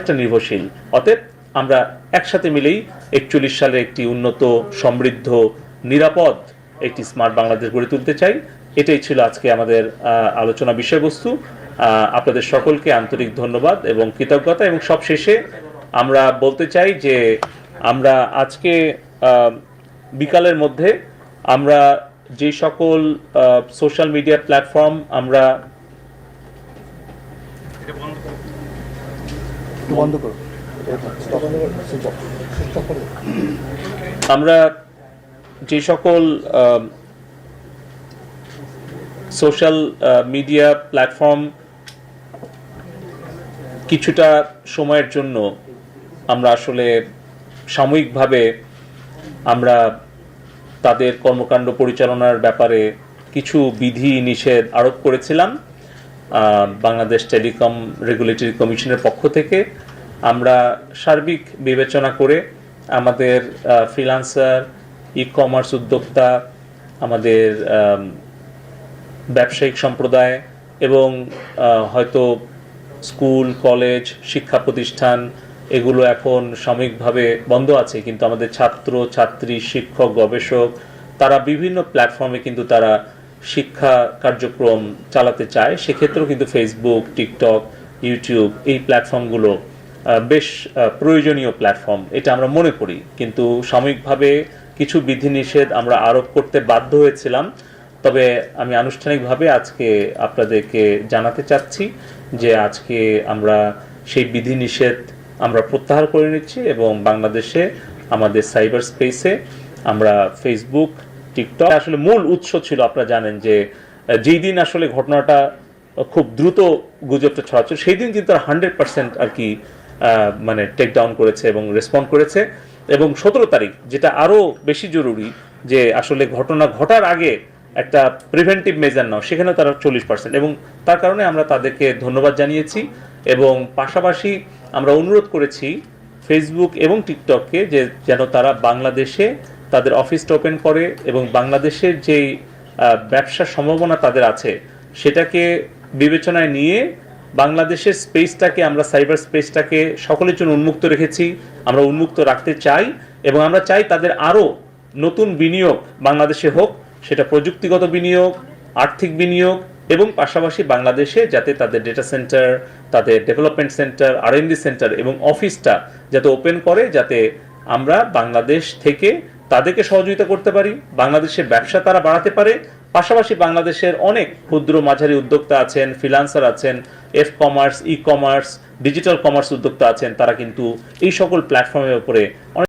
একটা নির্ভরশীল। অতএব আমরা একসাথে মিলেই একচল্লিশ সালে একটি উন্নত, সমৃদ্ধ, নিরাপদ একটি স্মার্ট বাংলাদেশ গড়ে তুলতে চাই। এটাই ছিল আজকে আমাদের আলোচনা বিষয়বস্তু। আপনাদের সকলকে আন্তরিক ধন্যবাদ এবং কৃতজ্ঞতা এবং সব শেষে আমরা বলতে চাই যে আমরা আজকে বিকালের মধ্যে আমরা যে সকল সোশ্যাল মিডিয়া প্ল্যাটফর্ম আমরা আমরা যে সকল সোশ্যাল মিডিয়া প্ল্যাটফর্ম কিছুটা সময়ের জন্য আমরা আসলে সাময়িকভাবে আমরা তাদের কর্মকাণ্ড পরিচালনার ব্যাপারে কিছু বিধি নিষেধ আরোপ করেছিলাম। বাংলাদেশ টেলিকম রেগুলেটরি কমিশনের পক্ষ থেকে আমরা সার্বিক বিবেচনা করে আমাদের ফ্রিলান্সার ই কমার্স উদ্যোক্তা, আমাদের ব্যবসায়িক সম্প্রদায় এবং হয়তো স্কুল, কলেজ, শিক্ষা প্রতিষ্ঠান এগুলো এখন সাময়িকভাবে বন্ধ আছে। কিন্তু আমাদের ছাত্র, ছাত্রী, শিক্ষক, গবেষক তারা বিভিন্ন প্ল্যাটফর্মে কিন্তু তারা শিক্ষা কার্যক্রম চালাতে চায়, সেক্ষেত্রেও কিন্তু ফেসবুক টিকটক ইউটিউব এই প্ল্যাটফর্মগুলো বেশ প্রয়োজনীয় প্ল্যাটফর্ম এটা আমরা মনে করি। কিন্তু সাময়িকভাবে কিছু বিধিনিষেধ আমরা আরোপ করতে বাধ্য হয়েছিলাম। তবে আমি আনুষ্ঠানিকভাবে আজকে আপনাদেরকে জানাতে চাচ্ছি যে আজকে আমরা সেই বিধিনিষেধ আমরা প্রত্যাহার করে নিচ্ছি এবং বাংলাদেশে, আমাদের সাইবার স্পেসে আমরা ফেসবুক টিকটক। আসলে মূল উৎস ছিল, আপনারা জানেন যে যেই দিন আসলে ঘটনাটা খুব দ্রুত গুজবটা ছড়াচ্ছে সেই দিন কিন্তু হান্ড্রেড পার্সেন্ট আর কি মানে টেক ডাউন করেছে এবং রেসপন্ড করেছে। এবং সতেরো তারিখ, যেটা আরও বেশি জরুরি যে, আসলে ঘটনা ঘটার আগে একটা প্রিভেন্টিভ মেজার নাও সেখানে তারা চল্লিশ পার্সেন্ট। এবং তার কারণে আমরা তাদেরকে ধন্যবাদ জানিয়েছি এবং পাশাপাশি আমরা অনুরোধ করেছি ফেসবুক এবং টিকটককে যে, যেন তারা বাংলাদেশে তাদের অফিসটা ওপেন করে এবং বাংলাদেশের যেই ব্যবসার সম্ভাবনা তাদের আছে, সেটাকে বিবেচনায় নিয়ে বাংলাদেশের স্পেসটাকে আমরা সাইবার স্পেসটাকে সকলের জন্য উন্মুক্ত রেখেছি, আমরা উন্মুক্ত রাখতে চাই এবং আমরা চাই তাদের আরও নতুন বিনিয়োগ বাংলাদেশে হোক, সেটা প্রযুক্তিগত বিনিয়োগ, আর্থিক বিনিয়োগ এবং পাশাপাশি বাংলাদেশে যাতে তাদের ডেটা সেন্টার তাদের ডেভেলপমেন্ট সেন্টার আর সেন্টার এবং অফিসটা যাতে ওপেন করে, যাতে আমরা বাংলাদেশ থেকে তাদেরকে সহযোগিতা করতে পারি, বাংলাদেশের ব্যবসা তারা বাড়াতে পারে, পাশাপাশি বাংলাদেশের অনেক ক্ষুদ্র মাঝারি উদ্যোক্তা আছেন ফ্রিলান্সার আছেন F commerce E commerce digital commerce উদ্যোক্তা আছেন, তারা কিন্তু এই সকল প্ল্যাটফর্মের উপরে